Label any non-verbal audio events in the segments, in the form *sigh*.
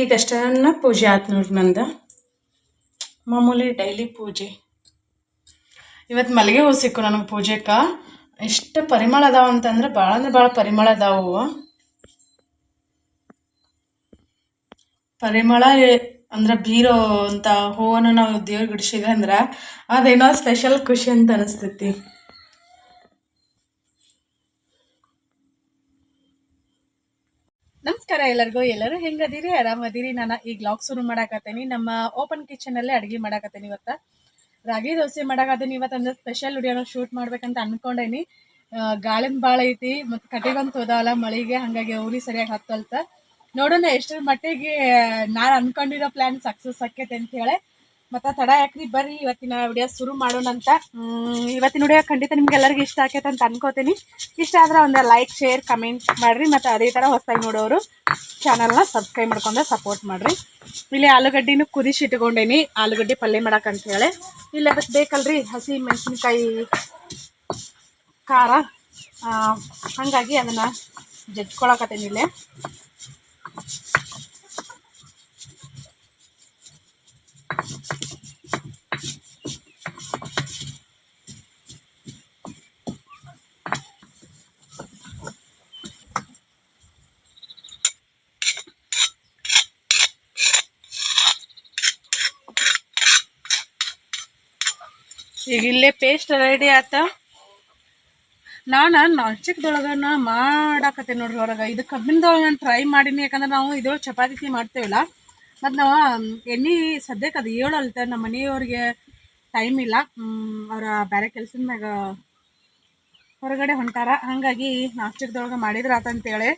ಈಗಷ್ಟನ್ನ ಪೂಜೆ ಆಯ್ತು ನೋಡ್ರಿ ನಂದು? ಮಾಮೂಲಿ ಡೈಲಿ ಪೂಜೆ. ಇವತ್ತು ಮಲ್ಲಿಗೆ ಹೂ ಸಿಕ್ಕು ನನಗೆ ಪೂಜೆಗೆ ಎಷ್ಟು ಪರಿಮಳ ಅದಾವ ಅಂತಂದ್ರೆ ಭಾಳ ಅಂದ್ರೆ ಭಾಳ ಪರಿಮಳ ಅದಾವು. ಪರಿಮಳ ಅಂದ್ರೆ ಬೀರೋ ಅಂತ ಹೂವನ್ನು ನಾವು ದೇವ್ರಿಗೆ ಇಡ್ಸಿದೆ ಅಂದ್ರೆ ಅದೇನೋ ಸ್ಪೆಷಲ್ ಖುಷಿ ಅಂತ ಅನಿಸ್ತೈತಿ. ನಮಸ್ಕಾರ ಎಲ್ಲರಿಗೂ. ಎಲ್ಲರೂ ಹೆಂಗದಿರಿ? ಆರಾಮದಿರಿ? ನಾನು ಈಗ ಲಾಗ್ ಶುರು ಮಾಡಾಕತ್ತೀನಿ. ನಮ್ಮ ಓಪನ್ ಕಿಚನಲ್ಲೇ ಅಡುಗೆ ಮಾಡಾಕತ್ತೀನಿ ಇವತ್ತು. ರಾಗಿ ದೋಸೆ ಮಾಡಾಕತ್ತೀನಿ ಇವತ್ತು ಅಂದ್ರೆ ಸ್ಪೆಷಲ್ ವಿಡಿಯೋನ ಶೂಟ್ ಮಾಡ್ಬೇಕಂತ ಅನ್ಕೊಂಡೇನಿ. ಗಾಳಿನ ಭಾಳ ಐತಿ ಮತ್ತು ಕಟ್ಟಿಗಂತ ಹೋದಾವಲ್ಲ, ಮಳಿಗೆ ಹಂಗಾಗಿ ಊರಿ ಸರಿಯಾಗಿ ಹತ್ತಲ್ತ. ನೋಡೋಣ ಎಷ್ಟರ ಮಟ್ಟಿಗೆ ನಾನು ಅನ್ಕೊಂಡಿರೋ ಪ್ಲ್ಯಾನ್ ಸಕ್ಸಸ್ ಆಕೈತೆ ಅಂತ ಹೇಳಿ. ಮತ್ತು ತಡ ಯಾಕ್ರಿ? ಬರ್ರಿ, ಇವತ್ತಿನ ವಿಡಿಯೋ ಶುರು ಮಾಡೋಣ ಅಂತ. ಇವತ್ತಿನ ವಿಡಿಯೋ ಖಂಡಿತ ನಿಮ್ಗೆ ಎಲ್ಲರಿಗೂ ಇಷ್ಟ ಆಕೈತೆ ಅಂತ ಅನ್ಕೋತೀನಿ. ಇಷ್ಟ ಆದ್ರೆ ಒಂದು ಲೈಕ್ ಶೇರ್ ಕಮೆಂಟ್ ಮಾಡಿರಿ. ಮತ್ತು ಅದೇ ಥರ ಹೊಸದಾಗಿ ನೋಡೋರು ಚಾನಲ್ನ ಸಬ್ಸ್ಕ್ರೈಬ್ ಮಾಡ್ಕೊಂಡು ಸಪೋರ್ಟ್ ಮಾಡಿರಿ. ಇಲ್ಲಿ ಆಲೂಗಡ್ಡಿನೂ ಕುದಿಸಿ ಇಟ್ಕೊಂಡೇನಿ. ಆಲೂಗಡ್ಡೆ ಪಲ್ಯ ಮಾಡಕ್ಕೆ ಅಂತ ಹೇಳಿ. ಇಲ್ಲಿ ಅದಕ್ಕೆ ಬೇಕಲ್ರಿ? ಹಸಿ ಮೆಣಸಿನ್ಕಾಯಿ ಖಾರ. ಹಾಗಾಗಿ ಅದನ್ನು ಜಜ್ಕೊಳಕತ್ತೀನಿ ಈಗ ಇಲ್ಲೇ ಪೇಸ್ಟ್ ರೆಡಿ ಆತ. ನಾನು ನಾನ್ ಸ್ಟಿಕ್ದೊಳಗನ ಮಾಡಾಕತ್ತೆ ನೋಡ್ರಿ ಹೊರಗೆ. ಇದು ಕಬ್ಬಿನದೊಳಗೆ ನಾನು ಟ್ರೈ ಮಾಡೀನಿ, ಯಾಕಂದ್ರೆ ನಾವು ಇದ್ರೊಳಗೆ ಚಪಾತಿ ಮಾಡ್ತೇವಲ್ಲ. ಮತ್ತು ನಾವು ಎಣ್ಣೆ ಸದ್ಯಕ್ಕೆ ಅದು ಹೇಳಲ್ತ ನಮ್ಮ ಮನೆಯವ್ರಿಗೆ ಟೈಮ್ ಇಲ್ಲ. ಅವರ ಬೇರೆ ಕೆಲ್ಸದ ಮ್ಯಾಗ ಹೊರಗಡೆ ಹೊಂಟಾರ. ಹಾಗಾಗಿ ನಾಸ್ಟಿಕ್ದೊಳಗೆ ಮಾಡಿದ್ರೆ ಆತಂತೇಳಿ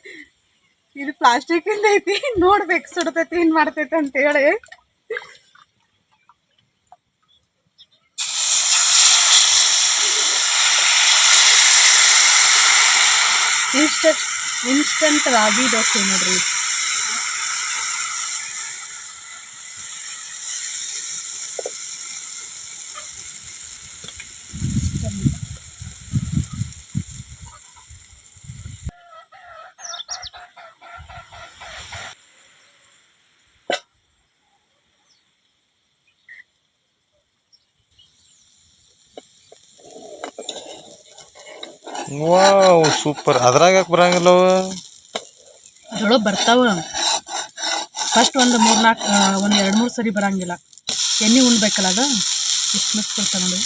ಇದು ಪ್ಲಾಸ್ಟಿಕ್ಕಿಂದ ಐತಿ. ನೋಡ್ಬೇಕು ಸುಡ್ತೈತಿ, ಏನು ಮಾಡ್ತೈತೆ ಅಂತೇಳಿ. ಇಷ್ಟ ಇನ್ಸ್ಟಂಟ್ ರಾಗಿ ದೋಸೆ ನೋಡ್ರಿ. Wow super. ಅದ್ರಾಗ ಯಾಕೆ ಬರಂಗಿಲ್ಲ ಅದ್ರೊಳಗೆ ಬರ್ತಾವ. ಫಸ್ಟ್ ಒಂದು ಮೂರು ನಾಲ್ಕು ಒಂದು ಎರಡು ಮೂರು ಸರಿ ಬರಂಗಿಲ್ಲ. ಎಣ್ಣೆ ಉಣ್ಬೇಕಲ್ಲ ಅದು? ಎಷ್ಟು ಮಸ್ತ್ ಬರ್ತಾವ ನೋಡಿ.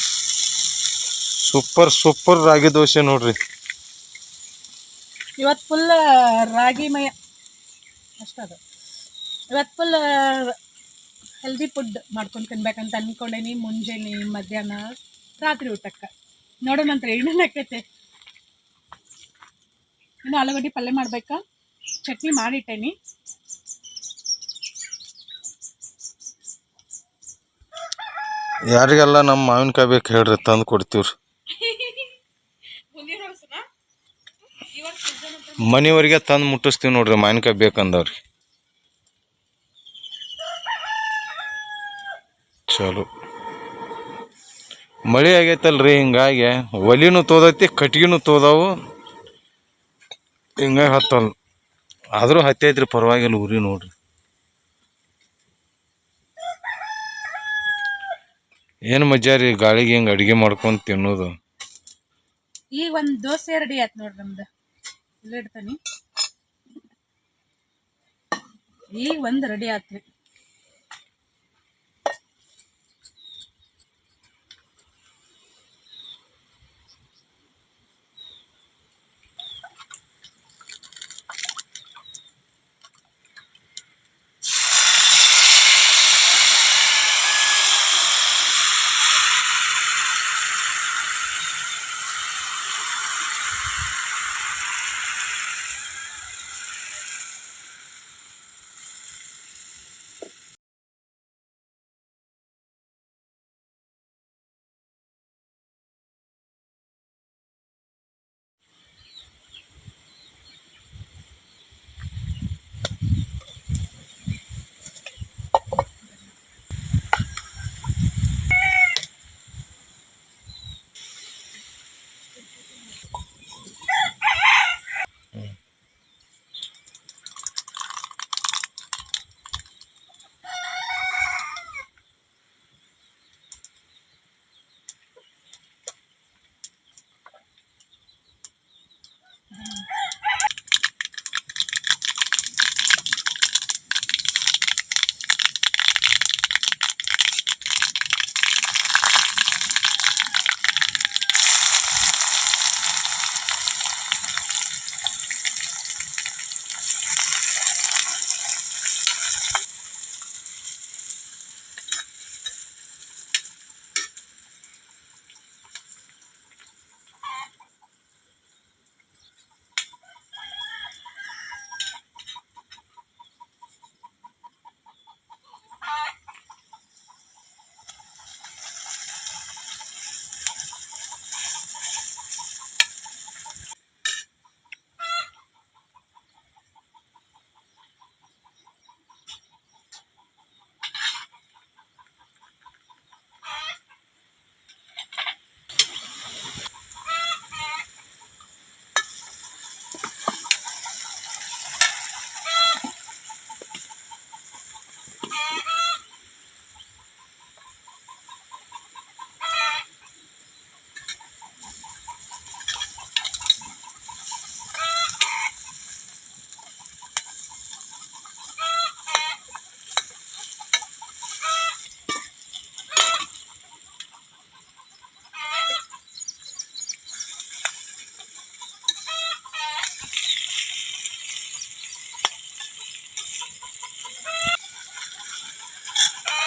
ಸೂಪರ್ ಸೂಪರ್ ರಾಗಿ ದೋಸೆ ನೋಡ್ರಿ. ಇವತ್ತು ಫುಲ್ ರಾಗಿ ಮಯ ಅಷ್ಟದ ಇವತ್ತು ಫುಲ್ ಹೆಲ್ದಿ ಫುಡ್ ಮಾಡ್ಕೊಂಡು ತಿನ್ಬೇಕಂತ ಅನ್ಕೊಂಡೇನಿ. ಮುಂಜಾನೆ ಮಧ್ಯಾಹ್ನ ರಾತ್ರಿ ಊಟಕ್ಕೆ. ನೋಡೋಣ ನಂತರ ಏನೇನು ಆಕೈತೆ ಇನ್ನು ಆಲೂಗಡ್ಡೆ ಪಲ್ಯ ಮಾಡ್ಬೇಕಾ? ಚಟ್ನಿ ಮಾಡಿಟ್ಟೇನಿ. ಯಾರಿಗೆಲ್ಲ ನಮ್ಮ ಮಾವಿನಕಾಯಿ ಬೇಕು ಹೇಳ್ರಿ ತಂದು ಕೊಡ್ತೀವ್ರಿ. ಮನೆಯವರಿಗೆ ತಂದು ಮುಟ್ಟಿಸ್ತೀವಿ ನೋಡ್ರಿ ಮಾವಿನಕಾಯಿ ಬೇಕಂದವ್ರಿ ಚಲೋ. ಮಳೆ ಆಗೈತಲ್ರಿ ಹಿಂಗಾಗಿ ಒಲಿನೂ ತೋದೈತಿ ಕಟ್ಗಿನೂ ತೋದಾವು. ಹಿಂಗಾಗಿ ಹತ್ತಲ್ಲ ಆದರೂ ಹತ್ತೈತ್ರಿ ಪರವಾಗಿಲ್ಲ ಉರಿ ನೋಡ್ರಿ. ಏನು ಮಜಾ ರೀ, ಗಾಳಿಗೆ ಹಿಂಗೆ ಅಡುಗೆ ಮಾಡ್ಕೊಂಡು ತಿನ್ನೋದು? ಈಗ ಒಂದು ದೋಸೆ ರೆಡಿ ಆಯ್ತು ನೋಡ್ರಿ ನಮ್ದು. ಇಲ್ಲಿ ಇಡ್ತಾನೆ. ಈಗ ಒಂದು ರೆಡಿ ಆತ್ರಿ.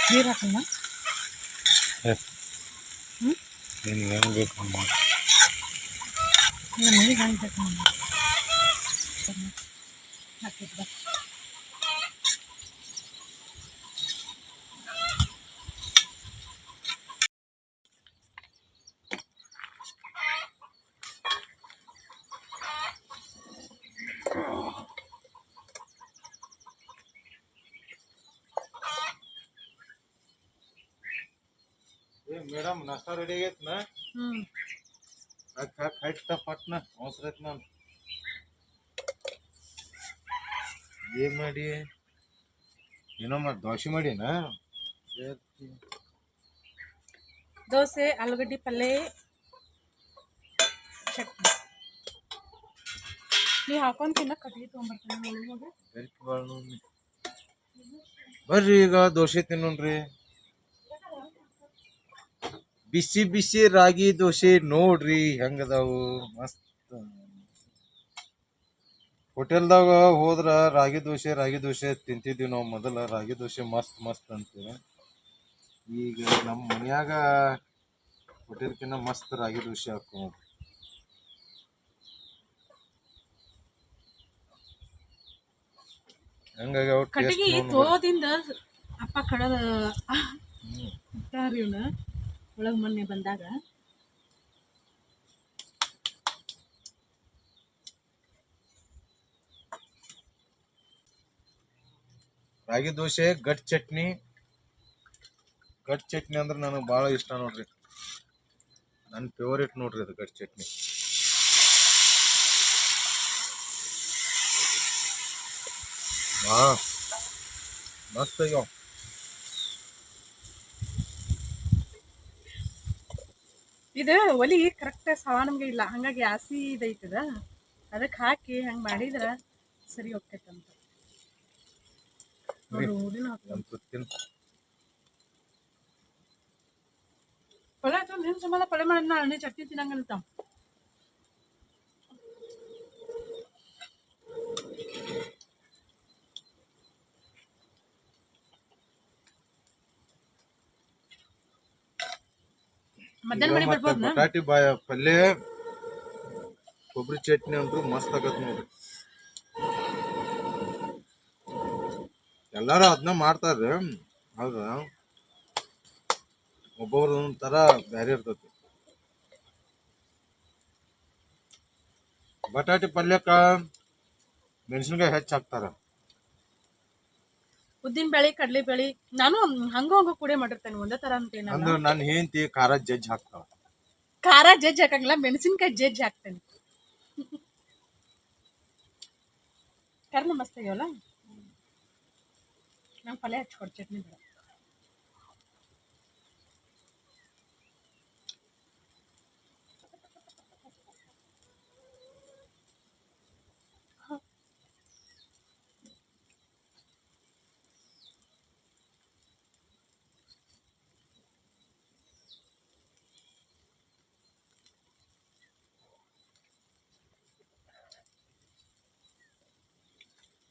ನೀರು ಹಾಕೋಣ ನಿನ್ಗೆ ಹೆಂಗೆ ಬೇಕು ಹಂಗ್ ಮಾಡು. ಇಲ್ಲ ನೀರು ಹಾಕ್ಬೇಕು ಹಾಕಿದ್ದ ರೆಡಿ ಆಗೈತ್ನ ಹಾಕ್ ಹಾಕ್ ಪಟ್ನ ಅವಸರ ಐತ್ ನಾನು. ಏನ್ ಮಾಡಿ? ಏನೋ ಮಾಡಿ ದೋಸೆ ಮಾಡಿನ? ದೋಸೆ ಆಲೂಗಡ್ಡೆ ಪಲ್ಯ ಚಟ್ನಿ. ನೀವು ಹಾಕೊಂಡು ತೊಗೊಂಬರ್ತೀನಿ. ಒಳಗೆ ಬರ್ರಿ ಈಗ ದೋಸೆ ತಿನ್ನೋಣ್ರಿ. ಬಿಸಿ ಬಿಸಿ ರಾಗಿ ದೋಸೆ ನೋಡ್ರಿ ಹೆಂಗದಾವು. ಮಸ್ತ್. ಹೋಟೆಲ್ದಾಗ ಹೋದ್ರ ರಾಗಿ ದೋಸೆ ರಾಗಿ ದೋಸೆ ತಿಂತಿದ್ವಿ ನಾವು ಮೊದಲ. ರಾಗಿ ದೋಸೆ ಮಸ್ತ್ ಮಸ್ತ್ ಅಂತೀವಿ. ಈಗ ನಮ್ಮ ಮನ್ಯಾಗ ಹೋಟೆಲ್ಕಿನ್ನ ಮಸ್ತ್ ರಾಗಿ ದೋಸೆ ಹಾಕೋ ಹಂಗಾಗಿ ಅವ್ರ ಕಟ್ಟಿಗೆ ತೋದಿಂದ ಅಪ್ಪ ಕಡದ ಇವ್ನ ಒಳಗೆ ಮೊನ್ನೆ ಬಂದಾಗ. ರಾಗಿ ದೋಸೆ, ಗಟ್ ಚಟ್ನಿ. ಗಟ್ ಚಟ್ನಿ ಅಂದ್ರೆ ನನಗೆ ಭಾಳ ಇಷ್ಟ ನೋಡ್ರಿ. ನನ್ನ ಫೇವರೇಟ್ ನೋಡ್ರಿ ಅದು ಗಟ್ ಚಟ್ನಿ. ಹಾಂ ಮಸ್ತ್ ಆಗ್ಯಾವ. ಇದು ಒಲಿ ಕರೆಕ್ಟ್ ಸವಾನಂಗೆ ಇಲ್ಲ. ಹಂಗಾಗಿ ಆಸಿ ಇದೈತದ ಅದಕ್ಕೆ ಹಾಕಿ ಹಂಗೆ ಮಾಡಿದ್ರ ಸರಿ ಹೋಗ್ತೈತಂತ. ಪಳೆ ಅಥವಾ ಒಂದು ತುತ್ತಿನ ಪಳೆ ಆಯ್ತು ನಿನ್ನ ಸಂಬಂಧ ಪಲ್ಯ ಮಾಡಿ ನಾ ಚಟ್ನಿ ತಿನ್ನಂಗಂತ. ಮಧ್ಯಾಹ್ನ ಬಟಾಟಿ ಬಾಯ ಪಲ್ಯ ಕೊಬ್ಬರಿ ಚಟ್ನಿ ಅಂತೂ ಮಸ್ತ್ ಆಗತ್ ನೋಡ್ರಿ. ಎಲ್ಲಾರು ಅದನ್ನ ಮಾಡ್ತಾರ್ರಿ. ಹೌದಾ? ಒಬ್ಬೊಬ್ರ ಒಂಥರ ಬ್ಯಾರೆ ಇರ್ತತಿ. ಬಟಾಟಿ ಪಲ್ಯಕ್ಕ ಮೆಣಸಿನ್ಕಾಯಿ ಹೆಚ್ಚು ಹಾಕ್ತಾರ. ಉದ್ದಿನ ಬೇಳೆ ಕಡಲೆ ಬೇಳೆ ನಾನು ಹಂಗ ಹಂಗ ಕೂಡೆ ಮಾಡಿರ್ತೇನೆ ಒಂದೇ ತರ ಅಂತ ನನ್ನ ಹೆಂಡತಿ ಖಾರ ಜಜ್ಜ್ ಹಾಕ್ತಾವ ಖಾರ ಜಜ್ಜಿ ಹಾಕಂಗಿಲ್ಲ ಮೆಣಸಿನ್ಕಾಯಿ ಜಜ್ಜಿ ಹಾಕ್ತೇನೆ. ಕರ್ನ ಮಸ್ತ್ ಆಗ್ಯಾವಲ್ಲ? ನಂಗೆ ಪಲ್ಯ ಹಚ್ಕೊಡ್ ಚಟ್ನಿ ಬೇಡ.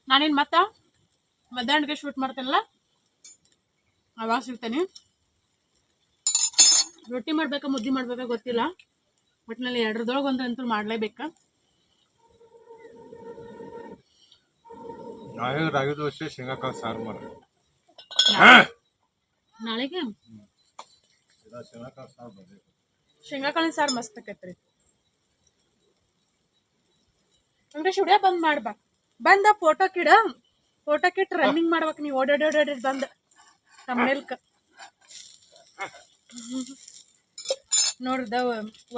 ನಾನೇನು ಮತ್ತ? ಮಧ್ಯಾಹ್ನಕ್ಕೆ ಶೂಟ್ ಮಾಡ್ತೇನಲ್ಲ? ಅವಾಗ ಸಿಗ್ತೇನೆ. ರೊಟ್ಟಿ ಮಾಡ್ಬೇಕಾ ಮುದ್ದೆ ಮಾಡ್ಬೇಕಾ ಗೊತ್ತಿಲ್ಲ. ಒಟ್ಟಿನಲ್ಲಿ ಎರಡ್ರದೊಳಗೆ ಒಂದು ಅಂತೂ ಮಾಡಲೇಬೇಕಾ. ನಾಳೆ ರಾಗಿ ದೋಸೆ ಶೇಂಗಾಕಾಳು ಸಾರು ಮಾಡ ನಾಳೆಗೆ? ಶೇಂಗಾಕಾಳು ಸಾರು ಬರಬೇಕು. ಶೇಂಗಾಕಾಳಿನ ಸಾರು ಮಸ್ತ್ ಆಕೈತ್ರಿ. ಅಂದ್ರೆ ಶುಡಿಯ ಬಂದ್ ಮಾಡ್ಬಾ. ಬಂದ ಫೋಟೋ ಕಿಡ ಫೋಟೋ ಕಿಟ್ ರನ್ನಿಂಗ್ ಮಾಡ್ಬೇಕು ನೀವು. ಓಡಾಡಿ ಬಂದ. ನಮ್ಮ ತಮ್ಮನೇಲ್ಕ ನೋಡ್ದ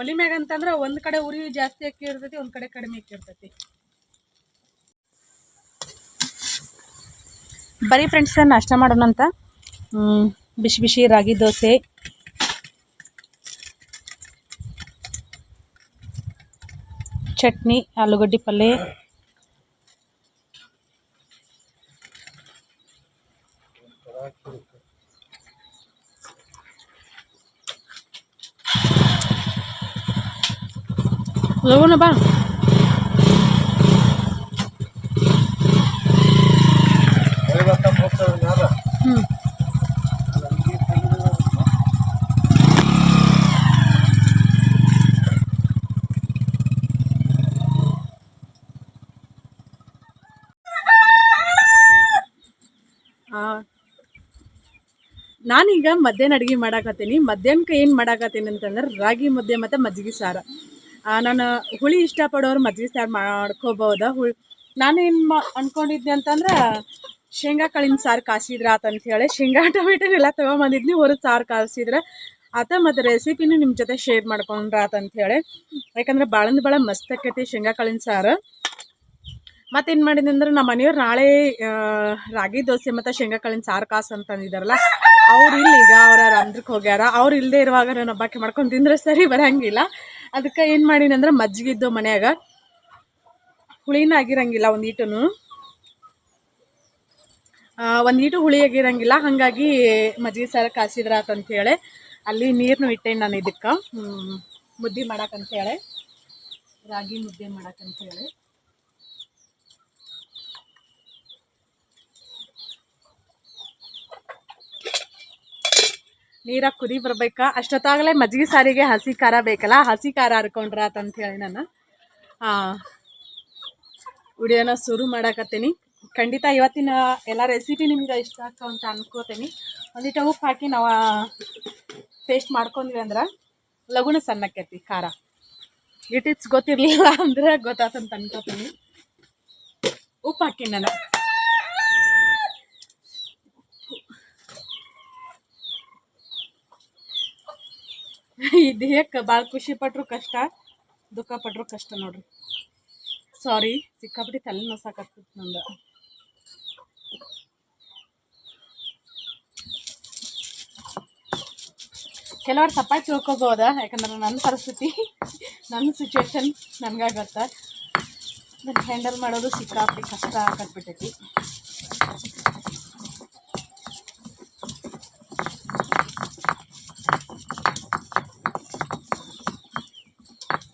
ಒಲಿ ಮ್ಯಾಗ ಅಂತಂದ್ರ ಒಂದ್ ಕಡೆ ಉರಿ ಜಾಸ್ತಿ ಅಕ್ಕಿ ಇರ್ತೈತಿ, ಒಂದ್ ಕಡೆ ಕಡಿಮೆ ಅಕ್ಕಿ ಇರ್ತೈತಿ. ಬರೀ ಫ್ರೆಂಡ್ಸ್ ನಾಷ್ಟ ಮಾಡೋಣ ಅಂತ? ಬಿಸಿ ಬಿಸಿ ರಾಗಿ ದೋಸೆ. ಚಟ್ನಿ, ಆಲೂಗಡ್ಡೆ ಪಲ್ಯ na ba? ನಾನೀಗ ಮಧ್ಯಾಹ್ನ ಅಡುಗೆ ಮಾಡಾಕತ್ತೀನಿ. ಮಧ್ಯಾಹ್ನಕ್ಕೆ ಏನು ಮಾಡಾಕತ್ತೀನಿ ಅಂತಂದ್ರೆ ರಾಗಿ ಮುದ್ದೆ ಮತ್ತು ಮಜ್ಜಿಗೆ ಸಾರು. ನಾನು ಹುಳಿ ಇಷ್ಟಪಡೋರು ಮದ್ವೆ ಸಾರು ಮಾಡ್ಕೋಬೋದು? ಹುಳಿ ನಾನೇನು ಮಾ ಅಂದ್ಕೊಂಡಿದ್ದೆ ಅಂತಂದ್ರೆ, ಶೇಂಗಾ ಕಾಳಿನ ಸಾರು ಕಾಸಿದ್ರ ಆತಂತ ಹೇಳಿ ಶೇಂಗಾ ಟೊಮೆಟೊನೆಲ್ಲ ತೊಗೊಂಬಂದಿದ್ನಿ ಹೊರಗೆ ಸಾರು ಕಾಸಿದ್ರೆ ಆತ ಮತ್ತು ರೆಸಿಪಿನೂ ನಿಮ್ಮ ಜೊತೆ ಶೇರ್ ಮಾಡ್ಕೊಂಡ್ರ ಆತಂತ ಹೇಳಿ. ಯಾಕಂದ್ರೆ ಭಾಳಂದ್ ಭಾಳ ಮಸ್ತ್ ಆಕೈತಿ ಶೇಂಗಾ ಕಾಳಿನ ಸಾರು. ಮತ್ತೇನು ಮಾಡಿದೆ ಅಂದ್ರೆ ನಮ್ಮ ಮನೆಯವ್ರು ನಾಳೆ ರಾಗಿ ದೋಸೆ ಮತ್ತು ಶೇಂಗಾ ಕಾಳಿನ ಸಾರು ಕಾಸು ಅಂತ ಅಂದಿದ್ದಾರಲ್ಲ ಅವ್ರು ಇಲ್ಲಿ ಈಗ ಅವ್ರ ರಂಧ್ರಕ್ಕೆ ಹೋಗ್ಯಾರ. ಅವ್ರು ಇಲ್ಲದೆ ಇರುವಾಗ ನಾನು ಒಬ್ಬಾಕೆ ಮಾಡ್ಕೊಂಡು ತಿಂದ್ರೆ ಸರಿ ಬರಂಗಿಲ್ಲ. ಅದಕ್ಕೆ ಏನು ಮಾಡೀನಿ ಅಂದ್ರೆ ಮಜ್ಜಿಗೆ ಇದ್ದು ಮನ್ಯಾಗ ಹುಳಿನ ಆಗಿರಂಗಿಲ್ಲ ಒಂದು ಈಟನು. ಒಂದು ಈಟು ಹುಳಿ ಆಗಿರಂಗಿಲ್ಲ. ಹಾಗಾಗಿ ಮಜ್ಜಿಗೆ ಸಾರ ಕಾಸಿದ್ರ ಹೇಳಿ ಅಲ್ಲಿ ನೀರನ್ನು ಇಟ್ಟೇನೆ ನಾನು ಇದಕ್ಕೆ. ಮುದ್ದೆ ಮಾಡಕ್ಕಂತೇಳಿ ರಾಗಿ ಮುದ್ದೆ ಮಾಡಕ್ಕಂತೇಳಿ ನೀರಾಗ ಕುದಿ ಬರ್ಬೇಕಾ? ಅಷ್ಟೊತ್ತಾಗಲೇ ಮಜ್ಜಿಗೆ ಸಾರಿಗೆ ಹಸಿ ಖಾರ ಬೇಕಲ್ಲ? ಹಸಿ ಖಾರ ಹರ್ಕೊಂಡ್ರ ಹೇಳಿ ನಾನು ವಿಡಿಯೋನ ಶುರು ಮಾಡಾಕತ್ತೀನಿ. ಖಂಡಿತ ಇವತ್ತಿನ ಎಲ್ಲ ರೆಸಿಪಿ ನಿಮ್ಗೆ ಇಷ್ಟ ಆಗ್ತಾವ ಅಂತ ಅನ್ಕೋತೀನಿ. ಒಂದಿಟ್ಟು ಉಪ್ಪು ಹಾಕಿ ನಾವು ಪೇಸ್ಟ್ ಮಾಡ್ಕೊಂಡ್ವಿ ಅಂದ್ರೆ ಲಗುನ ಸಣ್ಣಕ್ಕೈತಿ ಖಾರ. ಇಟಿಟ್ಸ್ ಗೊತ್ತಿರಲಿಲ್ಲ ಅಂದ್ರೆ ಗೊತ್ತಾತಂತ ಅನ್ಕೋತೀನಿ. ಉಪ್ಪು ಹಾಕಿ ನಾನು ದೇಹಕ್ಕೆ ಭಾಳ ಖುಷಿ ಪಟ್ರು ಕಷ್ಟ? ದುಃಖ ಪಟ್ರು ಕಷ್ಟ ನೋಡ್ರಿ. ಸಾರಿ ಸಿಕ್ಕಾಪಟ್ಟಿ ತಲೆ ನೋಸಾಕತ್ತೈತಿ ನಂದು. ಕೆಲವ್ರು ತಪ್ಪಾಗಿ ತಿಳ್ಕೊಬೋದ? ಯಾಕಂದ್ರೆ ನನ್ನ ಪರಿಸ್ಥಿತಿ ನನ್ನ ಸಿಚುವೇಶನ್ ನನಗೆ ಗೊತ್ತ. ಅದನ್ನ ಹ್ಯಾಂಡಲ್ ಮಾಡೋದು ಸಿಕ್ಕಾಪಟ್ಟಿ ಕಷ್ಟ ಆಗತ್ಬಿಟ್ಟೈತಿ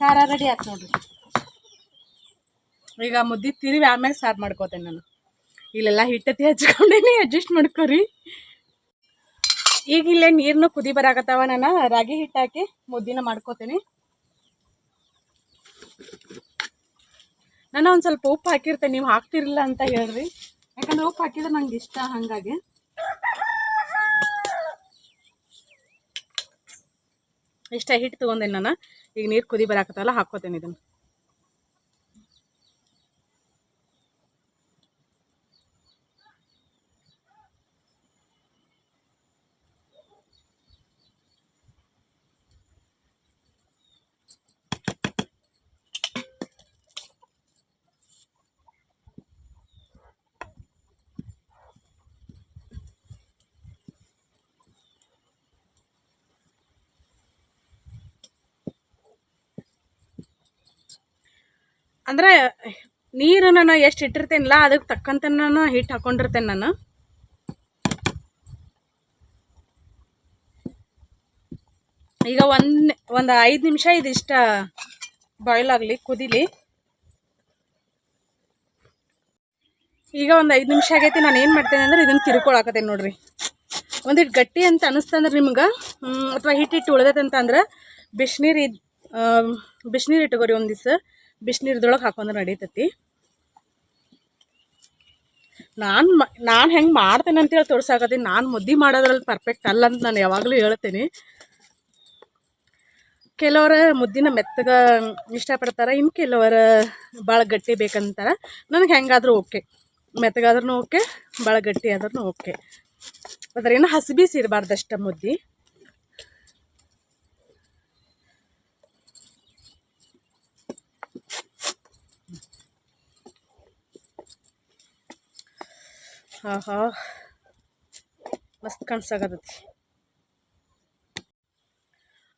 ಖಾರ ರೆಡಿ ಆಯ್ತು ನೋಡ್ರಿ. ಈಗ ಮುದ್ದೆ ತಿರುವಿ ಆಮೇಲೆ ಸಾರು ಮಾಡ್ಕೋತೇನೆ ನಾನು. ಇಲ್ಲೆಲ್ಲ ಹಿಟ್ಟತಿ ಹಚ್ಕೊಂಡೇನಿ ಅಡ್ಜಸ್ಟ್ ಮಾಡ್ಕೋರಿ. ಈಗ ಇಲ್ಲೇ ನೀರನ್ನು ಕುದಿ ಬರಾಕತ್ತಾವ ನಾನು, ರಾಗಿ ಹಿಟ್ಟು ಹಾಕಿ ಮುದ್ದಿನ ಮಾಡ್ಕೋತೀನಿ. ನಾನು ಒಂದು ಸ್ವಲ್ಪ ಉಪ್ಪು ಹಾಕಿರ್ತೇನೆ, ನೀವು ಹಾಕ್ತಿರಲಿಲ್ಲ ಅಂತ ಹೇಳ್ರಿ. ಯಾಕಂದ್ರೆ ಉಪ್ಪು ಹಾಕಿದ್ರೆ ನಂಗೆ ಇಷ್ಟ ಹಾಗಾಗಿ. ಇಷ್ಟ ಹಿಟ್ಟು ತೊಗೊಂಡೇನಿ ನಾನು. ಈಗ ನೀರು ಕುದಿ ಬರಾಕತ್ತಲ್ಲ ಹಾಕ್ಕೋತೇನೆ ಇದನ್ನು. ಅಂದ್ರೆ ನೀರು ನಾನು ಎಷ್ಟು ಇಟ್ಟಿರ್ತೇನಲ್ಲ ಅದಕ್ಕೆ ತಕ್ಕಂತೆ ನಾನು ಹಿಟ್ಟು ಹಾಕೊಂಡಿರ್ತೇನೆ ನಾನು. ಈಗ ಒಂದು ಒಂದು ಐದು ನಿಮಿಷ ಇದಿಷ್ಟ ಬಾಯ್ಲ್ ಆಗಲಿ, ಕುದಿಲಿ. ಈಗ ಒಂದು ಐದು ನಿಮಿಷ ಆಗೈತಿ, ನಾನು ಏನು ಮಾಡ್ತೇನೆ ಅಂದ್ರೆ ಇದನ್ನು ತಿರ್ಕೊಳಕತ್ತೇನೆ ನೋಡ್ರಿ. ಒಂದಿಟ್ಟು ಗಟ್ಟಿ ಅಂತ ಅನಿಸ್ತಂದ್ರೆ ನಿಮ್ಗೆ ಅಥವಾ ಹಿಟ್ಟಿಟ್ಟು ಉಳ್ದೈತೆ ಅಂತ ಅಂದ್ರೆ ಬಿಸಿನೀರು ಇದು ಬಿಸಿನೀರು ಇಟ್ಕೋರಿ ಒಂದು ದಿವ್ಸ. ಬಿಸಿನೀರ್ದೊಳಗೆ ಹಾಕೊಂಡ್ರೆ ನಡೀತೈತಿ. ನಾನು ನಾನು ಹೆಂಗೆ ಮಾಡ್ತೇನೆ ಅಂತೇಳಿ ತೋರ್ಸಾಕತ್ತೀನಿ. ನಾನು ಮುದ್ದೆ ಮಾಡೋದ್ರಲ್ಲಿ ಪರ್ಫೆಕ್ಟ್ ಅಲ್ಲ ಅಂತ ನಾನು ಯಾವಾಗಲೂ ಹೇಳ್ತೀನಿ. ಕೆಲವರು ಮುದ್ದಿನ ಮೆತ್ತಗ ಇಷ್ಟಪಡ್ತಾರೆ ಇನ್ನು ಕೆಲವರು ಭಾಳ ಗಟ್ಟಿ ಬೇಕಂತಾರೆ. ನನಗೆ ಹೆಂಗಾದರೂ ಓಕೆ. ಮೆತ್ತಗಾದ್ರೂ ಓಕೆ ಭಾಳ ಗಟ್ಟಿ ಆದ್ರೂ ಓಕೆ. ಅದ್ರೇನು ಹಸಿಬಿಸಿ ಇರಬಾರ್ದು ಅಷ್ಟೇ ಮುದ್ದೆ. ಆಹಾ. ಮಸ್ತ್ ಕಾಣಿಸಾಕತ್ತೈತಿ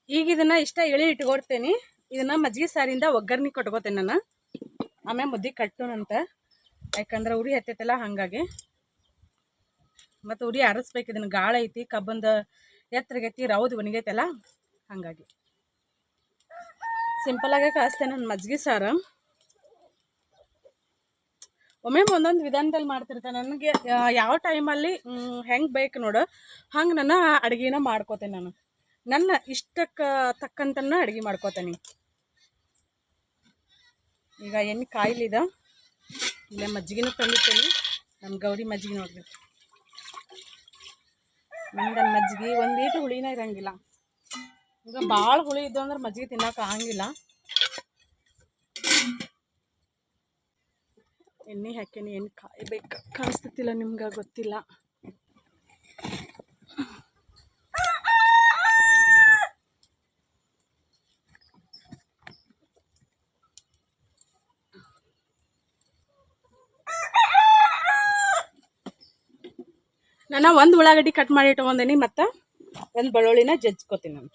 ಈಗ ಇದನ್ನ ಇಷ್ಟ ಎಳಿ ಇಟ್ಕೊಡ್ತೇನೆ. ಇದನ್ನ ಮಜ್ಜಿಗೆ ಸಾರಿಂದ ಒಗ್ಗರ್ಣೆ ಕೊಟ್ಕೋತೇನೆ ನಾನು. ಆಮೇಲೆ ಮುದ್ದೆ ಕಟ್ಟೋಣಂತ ಯಾಕಂದ್ರೆ ಉರಿ ಹತ್ತೈತಲ್ಲ ಹಾಗಾಗಿ. ಮತ್ತು ಉರಿ ಆರಿಸ್ಬೇಕು ಇದನ್ನು. ಗಾಳ ಐತಿ, ಕಬ್ಬಂದ ಎತ್ತರಗೈತಿ, ರೌದು ಒಣಗೈತಲ್ಲ ಹಾಗಾಗಿ. ಸಿಂಪಲಾಗೆ ಕಾಸ್ತೇನೆ ನಾನು ಮಜ್ಜಿಗೆ ಸಾರು. ಒಮ್ಮೆ ಒಂದೊಂದು ವಿಧಾನದಲ್ಲಿ ಮಾಡ್ತಿರ್ತೆ. ನನಗೆ ಯಾವ ಟೈಮಲ್ಲಿ ಹೆಂಗೆ ಬೇಕು ನೋಡು, ಹಂಗೆ ನಾನು ಅಡುಗೆನ ಮಾಡ್ಕೋತೇನೆ ನಾನು. ನನ್ನ ಇಷ್ಟಕ್ಕೆ ತಕ್ಕಂತನ ಅಡುಗೆ ಮಾಡ್ಕೋತೇನೆ. ಈಗ ಎಣ್ಣೆ ಕಾಯಿಲಿದ ಇಲ್ಲೇ ಮಜ್ಜಿಗೆನೂ ತಂದಿರ್ತೇನೆ ನಮ್ಮ ಗೌರಿ ಮಜ್ಜಿಗೆ ನೋಡ್ರಿ. ನಂದನ್ ಮಜ್ಜಿಗೆ ಒಂದೀಟು ಹುಳಿನ ಇರಂಗಿಲ್ಲ. ಈಗ ಭಾಳ ಹುಳಿ ಇದ್ದು ಅಂದ್ರೆ ಮಜ್ಜಿಗೆ ತಿನ್ನೋಕೆ ಆಗಂಗಿಲ್ಲ. ಎಣ್ಣೆ ಹಾಕೇನೆ ಎಣ್ಣೆ ಕಾಯ್ಬೇಕು ಕಾಣಿಸ್ತಿಲ್ಲ ನಿಮ್ಗೆ, ಗೊತ್ತಿಲ್ಲ. ನಾನು ಒಂದು ಉಳ್ಳಾಗಡ್ಡಿ ಕಟ್ ಮಾಡಿ ಇಟ್ಕೊಂಡೀನಿ ಮತ್ತು ಒಂದು ಬೆಳ್ಳುಳ್ಳಿನ ಜಜ್ಕೋತೀನಿ ನಾನು.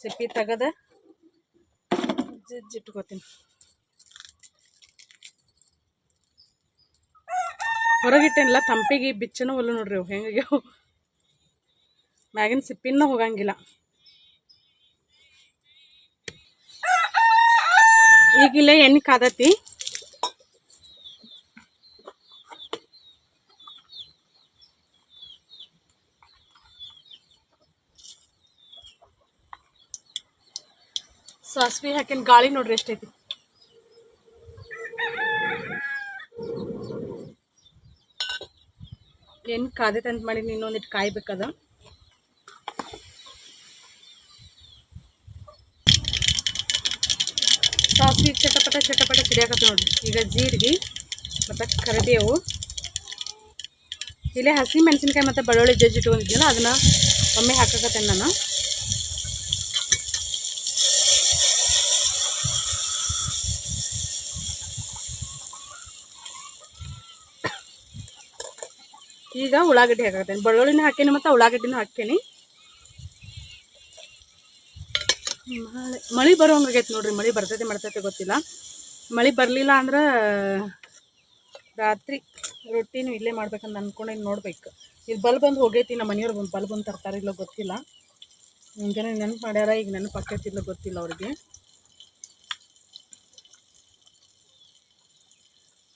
ಸಿಪ್ಪಿ ತೆಗೆದ, ಜಜ್ಜಿಟ್ಕೋತೀನಿ. ಹೊರಗಿಟ್ಟೇನಿಲ್ಲ ತಂಪಿಗೆ ಬಿಚ್ಚನೂ ಒಲ್ಲು ನೋಡ್ರಿ ಅವು ಹೆಂಗಾಗ್ಯಾವ ಮ್ಯಾಗಿನ ಸಿಪ್ಪಿನ ಹೋಗಂಗಿಲ್ಲ. ಈಗಿಲ್ಲ ಎಣ್ಣೆ ಕಾದತಿ. ಸಾಸ್ವಿ ಹಾಕಿನ ಗಾಳಿ ನೋಡ್ರಿ ಎಷ್ಟೈತಿ. ಏನು ಕಾದೈತೆ ಅಂತ ಮಾಡಿ ಇನ್ನೊಂದಿಟ್ಟು ಕಾಯ್ಬೇಕದ? ಸಾಸಿ ಚಟಪಟ ಚಟಪಟ ಸಿಡಿಯಾಕತ್ತ ನೋಡ್ರಿ. ಈಗ ಜೀರಿಗೆ ಮತ್ತು ಕರಿಬೇವು. ಇಲ್ಲೇ ಹಸಿ ಮೆಣಸಿನ್ಕಾಯಿ ಮತ್ತು ಬೆಳ್ಳುಳ್ಳಿ ಜಜ್ಜಿ ಇಟ್ಕೊಂಡಿದ್ಯಲ್ಲ ಅದನ್ನ ಒಮ್ಮೆ ಹಾಕಕತ್ತೇನೆ ನಾನು. ಈಗ ಉಳ್ಳಾಗಡ್ಡಿ ಹಾಕತ್ತೇನೆ ಬೆಳ್ಳುಳ್ಳಿನ ಹಾಕೇನಿ ಮತ್ತು ಉಳ್ಳಾಗಡ್ಡಿನ ಹಾಕೇನಿ ಮಳೆ ಮಳೆ ಬರೋಂಗಾಗೈತೆ ನೋಡ್ರಿ, ಮಳೆ ಬರ್ತೈತೆ ಮಾಡ್ತೈತೆ ಗೊತ್ತಿಲ್ಲ. ಮಳೆ ಬರಲಿಲ್ಲ ಅಂದ್ರೆ ರಾತ್ರಿ ರೊಟ್ಟಿನೂ ಇಲ್ಲೇ ಮಾಡ್ಬೇಕಂತ ಅನ್ಕೊಂಡು ನೋಡ್ಬೇಕು. ಇದು ಬಲ್ ಬಂದು ಹೋಗೈತಿ, ನಮ್ಮ ಮನೆಯವ್ರು ಬಲ್ ಬಂದು ಇಲ್ಲೋ ಗೊತ್ತಿಲ್ಲ. ಮುಂಜಾನೆ ನೆನಪು ಮಾಡ್ಯಾರ, ಈಗ ನೆನಪು ಆಕೈತಿಲ್ಲ ಗೊತ್ತಿಲ್ಲ ಅವ್ರಿಗೆ.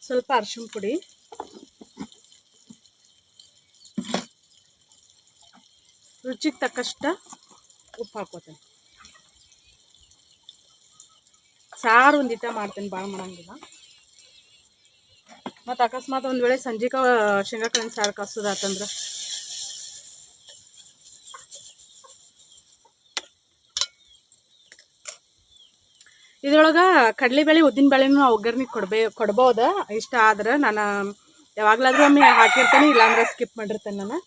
ಸ್ವಲ್ಪ ಅರ್ಶಿಣ ಪುಡಿ. ರುಚಿಗೆ ತಕ್ಕಷ್ಟ ಉಪ್ಪು ಹಾಕೋತೇನೆ ಸಾರು ಒಂದು ಹಿತ ಮಾಡ್ತೇನೆ ಭಾಳ ಮಾಡಂಗಿಲ್ಲ. ಮತ್ತು ಅಕಸ್ಮಾತ್ ಒಂದು ವೇಳೆ ಸಂಜೆಗೆ ಶೇಂಗಾ ಕಾಳಿನ ಸಾರು ಕಸೋದಾತಂದ್ರೆ ಇದ್ರೊಳಗೆ ಕಡಲೆಬೇಳೆ ಉದ್ದಿನಬೇಳೆನೂ ಒಗ್ಗರ್ಣೆ ಕೊಡ್ಬೇ, ಕೊಡ್ಬೋದು? ಇಷ್ಟ ಆದ್ರೆ ನಾನು ಯಾವಾಗಲಾದ್ರೂ ಒಮ್ಮೆ ಹಾಕಿರ್ತೇನೆ, ಇಲ್ಲಾಂದ್ರೆ ಸ್ಕಿಪ್ ಮಾಡಿರ್ತೇನೆ ನಾನು.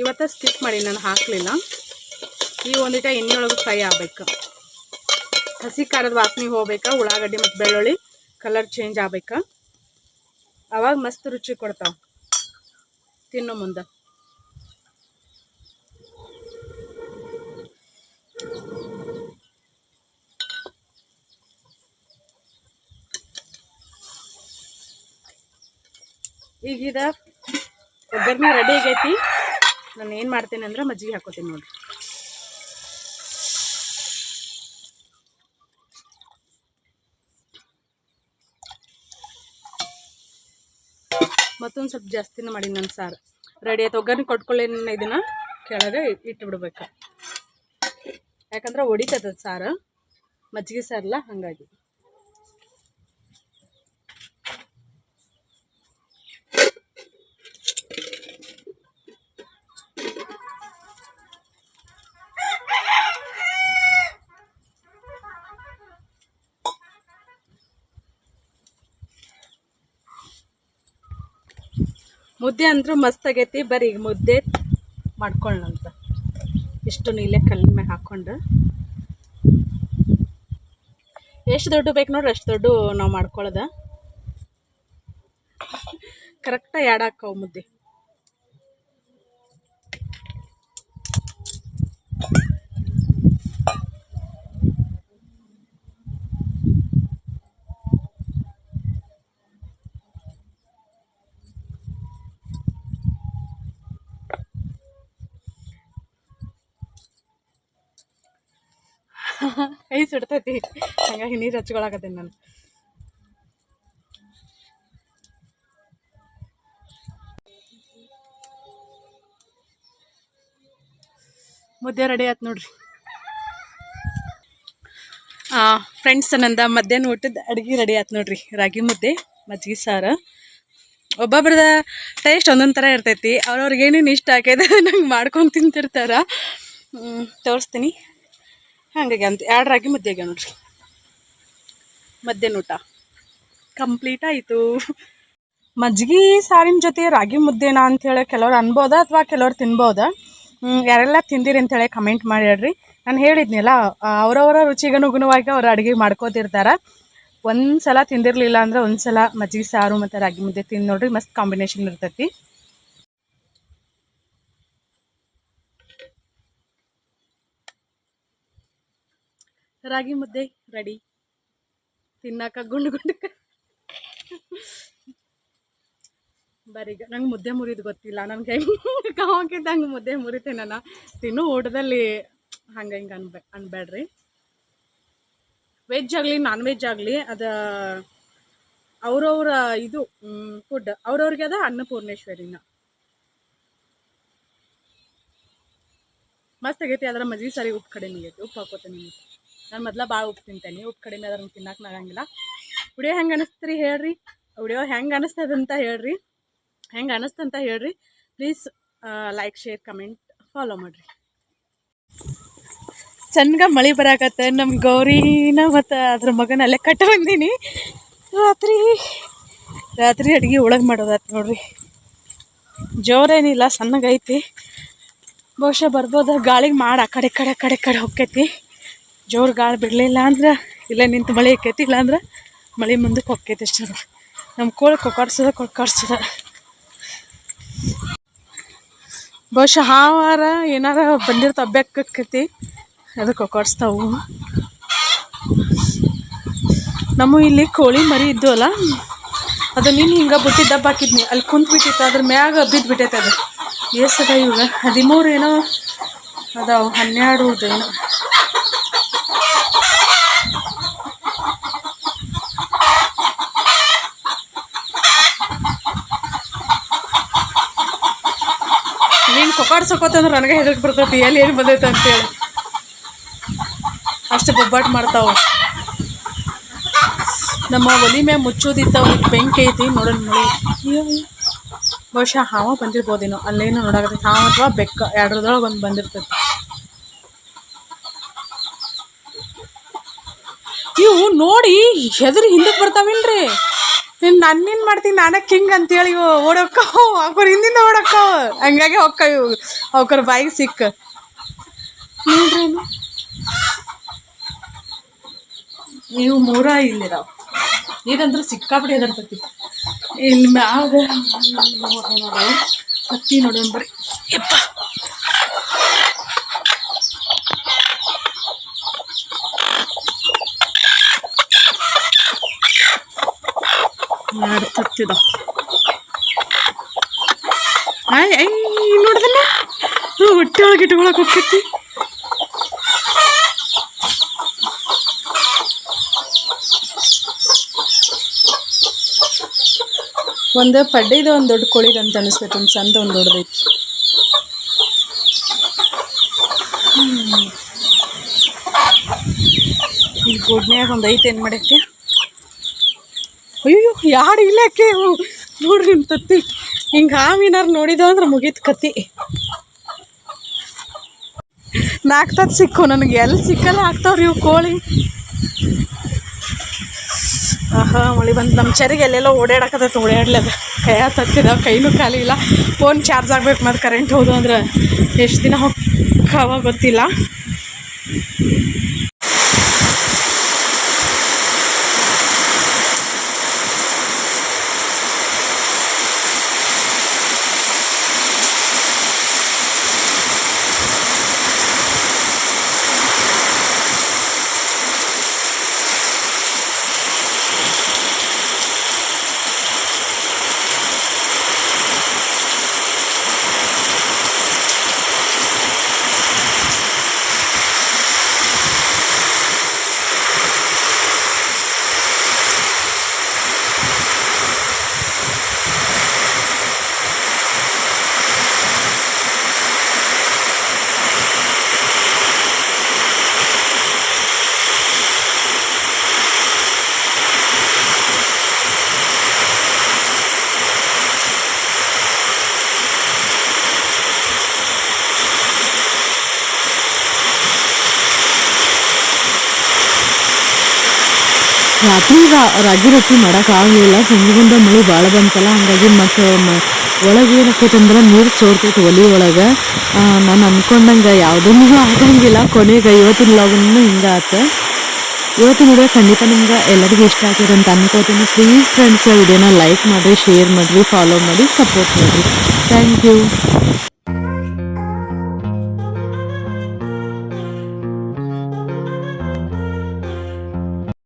ಇವತ್ತು ಸ್ಕಿಪ್ ಮಾಡಿ, ನಾನು ಹಾಕಲಿಲ್ಲ. ಈ ಒಂದಿಟ ಎಣ್ಣೆಯೊಳಗೆ ಫ್ರೈ ಆಗ್ಬೇಕು. ಹಸಿ ಖಾರದ ವಾಸನೆ ಹೋಗ್ಬೇಕಾ, ಉಳ್ಳಾಗಡ್ಡಿ ಮತ್ತು ಬೆಳ್ಳುಳ್ಳಿ ಕಲರ್ ಚೇಂಜ್ ಆಗ್ಬೇಕು? ಅವಾಗ ಮಸ್ತ್ ರುಚಿ ಕೊಡ್ತಾವೆ. ತಿನ್ನೋ ಮುಂದೆ. ಈಗಿದ ಒಗ್ಗರಣೆ ರೆಡಿ ಆಗೈತಿ. ನಾನು ಏನು ಮಾಡ್ತೇನೆ ಅಂದ್ರೆ ಮಜ್ಜಿಗೆ ಹಾಕೋತೀನಿ ನೋಡಿ ಮತ್ತೊಂದು ಸ್ವಲ್ಪ ಜಾಸ್ತಿನೂ ಮಾಡಿ ನನ್ನ ಸಾರು. ರೆಡಿ ಆಯ್ತು. ಒಗ್ಗರಣೆ ಕೊಟ್ಕೊಳ್ಳಿ ಇದನ್ನು ಕೆಳಗೆ ಇಟ್ಟು ಬಿಡ್ಬೇಕು ಯಾಕಂದ್ರೆ ಒಡಿತದ ಸಾರು. ಮಜ್ಜಿಗೆ ಸಾರಲ್ಲ ಹಾಗಾಗಿ. ಮುದ್ದೆ ಅಂದ್ರೂ ಮಸ್ತ್ ಆಗೈತಿ. ಬರ್ರಿ ಈಗ ಮುದ್ದೆ ಮಾಡ್ಕೊಳ್ಳೋಣಂತ ಇಷ್ಟು ನೀಲೇ ಮ್ಯಾಗ ಹಾಕ್ಕೊಂಡು. ಎಷ್ಟು ದೊಡ್ಡ ಬೇಕು ನೋಡ್ರಿ, ಅಷ್ಟು ದೊಡ್ಡ ನಾವು ಮಾಡ್ಕೊಳ್ಳೋದ ಕರೆಕ್ಟಾಗಿ ಎರಡು ಹಾಕವು ಮುದ್ದೆ. ಕೈ ಸುಡ್ತೈತಿ. ಹಂಗಾಗಿ ನೀರು ಹಚ್ಕೊಳಕತ್ತೀನಿ ನಾನು. ಮುದ್ದೆ ರೆಡಿ ಆಯ್ತು ನೋಡ್ರಿ. ಫ್ರೆಂಡ್ಸ್ ನಂದ ಮಧ್ಯಾಹ್ನ ಊಟದ ಅಡುಗೆ ರೆಡಿ ಆಯ್ತು ನೋಡ್ರಿ. ರಾಗಿ ಮುದ್ದೆ, ಮಜ್ಜಿಗೆ ಸಾರು. ಒಬ್ಬೊಬ್ರದ ಟೇಸ್ಟ್ ಒಂದೊಂದು ಥರ ಇರ್ತೈತಿ. ಅವ್ರವ್ರಿಗೆ ಏನೇನು ಇಷ್ಟ ಆಕೈತೆ *laughs* ನಂಗೆ ಮಾಡ್ಕೊಂಡು ತಿಂತಿರ್ತಾರ. ತೋರಿಸ್ತೀನಿ. ಹಾಗಾಗಿ ಅಂತ. ಎರಡು ರಾಗಿ ಮುದ್ದೆಗೆ ನೋಡ್ರಿ. ಮಧ್ಯಾಹ್ನ ಊಟ ಕಂಪ್ಲೀಟ್ ಆಯಿತು. ಮಜ್ಜಿಗೆ ಸಾರಿನ ಜೊತೆ ರಾಗಿ ಮುದ್ದೆನಾ ಅಂಥೇಳಿ ಕೆಲವ್ರು ಅನ್ಬೋದ ಅಥವಾ ಕೆಲವ್ರು ತಿನ್ಬೋದ? ಯಾರೆಲ್ಲ ತಿಂದಿರಿ ಅಂತೇಳಿ ಕಮೆಂಟ್ ಮಾಡಿ ಹೇಳ್ರಿ. ನಾನು ಹೇಳಿದ್ನಲ್ಲ ಅವರವರ ರುಚಿಗೆ ಅನುಗುಣವಾಗಿ ಅವ್ರು ಅಡುಗೆ ಮಾಡ್ಕೋತಿರ್ತಾರೆ. ಒಂದು ಸಲ ತಿಂದಿರಲಿಲ್ಲ ಅಂದ್ರೆ ಒಂದು ಸಲ ಮಜ್ಜಿಗೆ ಸಾರು ಮತ್ತು ರಾಗಿ ಮುದ್ದೆ ತಿಂದು ನೋಡ್ರಿ, ಮಸ್ತ್ ಕಾಂಬಿನೇಷನ್ ಇರ್ತೈತಿ. ರಾಗಿ ಮುದ್ದೆ ರೆಡಿ. ತಿನ್ನಕ ಗುಂಡು ಗುಂಡು ಬರೀಗ ನಂಗೆ ಮುದ್ದೆ ಮುರಿದು ಗೊತ್ತಿಲ್ಲ. ನನಗೆ ಹಂಗೆ ಮುದ್ದೆ ಮುರಿತೇನ ನಾನು. ತಿನ್ನು ಊಟದಲ್ಲಿ ಹಂಗೆ ಹಿಂಗೆ ಅನ್ಬೇ ಅನ್ಬೇಡ್ರಿ ವೆಜ್ ಆಗಲಿ ನಾನ್ ವೆಜ್ ಆಗಲಿ, ಅದು ಅವ್ರವ್ರ ಇದು ಫುಡ್ ಅವ್ರವ್ರಿಗೆ ಅದ ಅನ್ನಪೂರ್ಣೇಶ್ವರಿನ. ಮಸ್ತ್ ಆಗೈತಿ, ಅದರ ಮಜ್ಜಿಗೆ ಸಾರಿ ಉಪ್ಪು ಕಡಿಮೆ ಆಗೈತಿ ಉಪ್ಪು ಹಾಕೋತೀನಿ ನಾನು ಮೊದ್ಲ ಭಾಳ ಉಪ್ಪು ತಿಂತೇನೆ ಉಪ್ಪು ಕಡಿಮೆ ಅದ್ರ ತಿನ್ನಕ್ಕೆ ಆಗಂಗಿಲ್ಲ ವಿಡಿಯೋ ಹೆಂಗೆ ಅನಿಸ್ತೀರಿ ಹೇಳ್ರಿ? ವಿಡಿಯೋ ಹೆಂಗೆ ಅನಿಸ್ತದಂತ ಹೇಳ್ರಿ. ಹೆಂಗೆ ಅನಿಸ್ತಂತ ಹೇಳ್ರಿ. Please like share comment follow ಮಾಡಿರಿ. ಚೆನ್ನಾಗ ಮಳೆ ಬರಾಕತ್ತ. ನಮ್ಮ ಗೌರಿನ ಮತ್ತು ಅದ್ರ ಮಗನ ಅಲ್ಲೇ ಕಟ್ಟ ಬಂದೀನಿ. ರಾತ್ರಿ ರಾತ್ರಿ ಅಡುಗೆ ಒಳಗೆ ಮಾಡೋದಾತ್ ನೋಡ್ರಿ. ಜೋರೇನಿಲ್ಲ ಸಣ್ಣಗೈತಿ. ಬಹುಶಃ ಬರ್ಬೋದು? ಗಾಳಿಗೆ ಮಾಡಿ. ಆ ಕಡೆ ಕಡೆ ಕಡೆ ಕಡೆ ಹೊಕ್ಕೈತಿ ಜೋರು ಗಾಳಿ ಬಿಡಲಿಲ್ಲ ಅಂದ್ರೆ, ಇಲ್ಲೇ ನಿಂತು ಮಳೆ ಆಕೈತಿ ಇಲ್ಲಾಂದ್ರೆ ಮಳೆ ಮುಂದಕ್ಕೆ ಹೊಕ್ಕೈತಿ ಅಷ್ಟೇ ನಮ್ಮ ಕೋಳಿ ಕೊಕ್ಕಾಡ್ಸದ ಕೊಕ್ಕಾಡ್ಸದ. ಬಹುಶಃ ಹಾವಾರ ಏನಾರ ಬಂದಿರ್ತಾವ ಬೆಕ್ಕಕ್ಕೈತಿ ಅದು ಕೊಕ್ಕಾಡ್ಸ್ತಾವು. ನಮ್ಮ ಇಲ್ಲಿ ಕೋಳಿ ಮರಿ ಇದ್ದು ಅಲ್ಲ ಅದು ನೀನು ಹಿಂಗೆ ಬುಟ್ಟಿ ದಬ್ಬ ಹಾಕಿದ್ನಿ. ಅಲ್ಲಿ ಕುಂತ್ಬಿಟ್ಟಿತ್ತು ಅದ್ರ ಮ್ಯಾಗ ಬಿದ್ದು ಬಿಟ್ಟೈತೆ ಅದು. ಎಷ್ಟದ ಇವಾಗ. ಹದಿಮೂರು ಏನೋ ಅದಾವ ಹನ್ನೆರಡು ಏನೋ. ನೀನು ಕೊಕ್ಕಾಡ್ಸಕೋತಂದ್ರೆ ನನಗೆ ಹೆದರಿಕೆ ಬರ್ತೈತಿ. ಎಲ್ಲಿ ಏನು ಬಂದೈತೆ ಅಂತೇಳಿ. ಅಷ್ಟು ಬೊಬ್ಬಾಟ್ ಮಾಡ್ತಾವ. ನಮ್ಮ ಒಲಿ ಮ್ಯಾಗ ಮುಚ್ಚೋದಿತ್ತಾವ ಬೆಂಕಿ ಐತಿ ನೋಡೋಣ ನೋಡಿ ಬಹುಶಃ ಹಾವ ಬಂದಿರ್ಬೋದೇನೋ. ಅಲ್ಲೇನೋ ನೋಡಾಕತ್ತೈತಿ ಹಾವ ಅಥವಾ ಬೆಕ್ಕ. ಎರಡರದೊಳಗೆ ಒಂದು ಬಂದಿರ್ತೈತಿ. ಇವು ನೋಡಿ ಹೆದರಿ ಹಿಂದಕ್ಕೆ ಬರ್ತಾವಿಲ್ರಿ ನೀನು ನನ್ನೇನು ಮಾಡ್ತೀನಿ ನಾನೇ ಕಿಂಗ್ ಅಂತೇಳಿ ಇವು ಓಡೋಕ್ಕವ ಅವ್ರ ಹಿಂದಿಂದ ಓಡೋಕ್ಕವ ಹಂಗಾಗಿ ಹೊಕ್ಕ ಇವು ಅವ್ರ ಬಾಯಿಗೆ ಸಿಕ್ಕ ನೋಡ್ರಿ. ಇವು ಮೂರ ಇಲ್ಲಿದಾವ ಇದಂದ್ರೆ ಸಿಕ್ಕಾಪಡಿ ಹೆದರ್ತೈತಿ ಇಲ್ಲಿ ಮ್ಯಾಗ ಹತ್ತಿ ನೋಡೋಣ ಬರ್ರಿ ಯಪ್ಪ ಆಯ್ ಐ ನೋಡ್ದಲ್ಲ? ಹೊಟ್ಟೆ ಒಳಗೆ ಇಟ್ಕೊಳಕ್ ಹೋಗ್ತೈತಿ. ಒಂದು ಪಡ್ಡಿದ ಒಂದು ದೊಡ್ಡ ಕೋಳಿದ ಅಂತ ಅನಿಸ್ತೈತೆ ಒಂದು ಸಣ್ಣ ಒಂದು ದೊಡ್ಡದೈತಿ. ಈ ಗುಡ್ನ್ಯಾಗ ಒಂದು ಐತೆ ಏನು ಅಯ್ಯೋ ಯಾರು ಇಲ್ಲಕ್ಕೆ ನೋಡ್ರಿ ನಿಮ್ಮ ತತ್ತಿ ಹಿಂಗೆ ಹಾವಿನಾರು ನೋಡಿದವ ಅಂದ್ರೆ ಮುಗೀತು ಕತ್ತಿ. ನಾಲ್ಕು ತತ್ ಸಿಕ್ಕು, ನನಗೆ ಎಲ್ಲಿ ಸಿಕ್ಕಲ್ಲ ಆಗ್ತಾವ್ರಿ ಇವು ಕೋಳಿ. ಆಹಾ, ಮಳಿ ಬಂದು ನಮ್ಮ ಚರಿಗೆ ಎಲ್ಲೆಲ್ಲೋ ಓಡಾಡಕತ್ತೈತೆ ಓಡಾಡ್ಲದ ಕೈಯ ತತ್ತಿದ ಕೈನೂ ಖಾಲಿ ಇಲ್ಲ. ಫೋನ್ ಚಾರ್ಜ್ ಆಗ್ಬೇಕು ಮತ್ತು ಕರೆಂಟ್ ಹೋದು ಅಂದ್ರೆ ಎಷ್ಟು ದಿನ ಹೋಗ್ತಾವ ಗೊತ್ತಿಲ್ಲ. ರಾತ್ರಿ ರಾಗಿ ರೊಟ್ಟಿ ಮಾಡೋಕ್ಕಾಗಲಿಲ್ಲ ಸಂಜೆಗಿಂದ ಮಳೆ ಭಾಳ ಬಂತಲ್ಲ, ಹಂಗಾಗಿ ಮತ್ತು ಒಳಗೆ ಏನಾಗ್ತೈತೆ ಅಂದ್ರೆ ನೀರು ಸೋರ್ತೈತೆ ಒಲಿ ಒಳಗೆ. ನಾನು ಅಂದ್ಕೊಂಡಂಗೆ ಯಾವುದನ್ನೂ ಆಗಂಗಿಲ್ಲ, ಕೊನೆಗೆ ಇವತ್ತಿನ ಲಾಗನ್ನು ಹಿಂಗೆ ಆತು. ಇವತ್ತಿನ ವಿಡಿಯೋ ಖಂಡಿತ ನಿಮ್ಗೆ ಎಲ್ಲರಿಗೂ ಇಷ್ಟ ಆಗ್ತದೆ ಅಂತ ಅನ್ಕೋತೀನಿ. ಪ್ಲೀಸ್ ಫ್ರೆಂಡ್ಸ್ ವಿಡಿಯೋನ ಲೈಕ್ ಮಾಡಿರಿ ಶೇರ್ ಮಾಡಿರಿ ಫಾಲೋ ಮಾಡಿ ಸಪೋರ್ಟ್ ಮಾಡಿರಿ. Thank you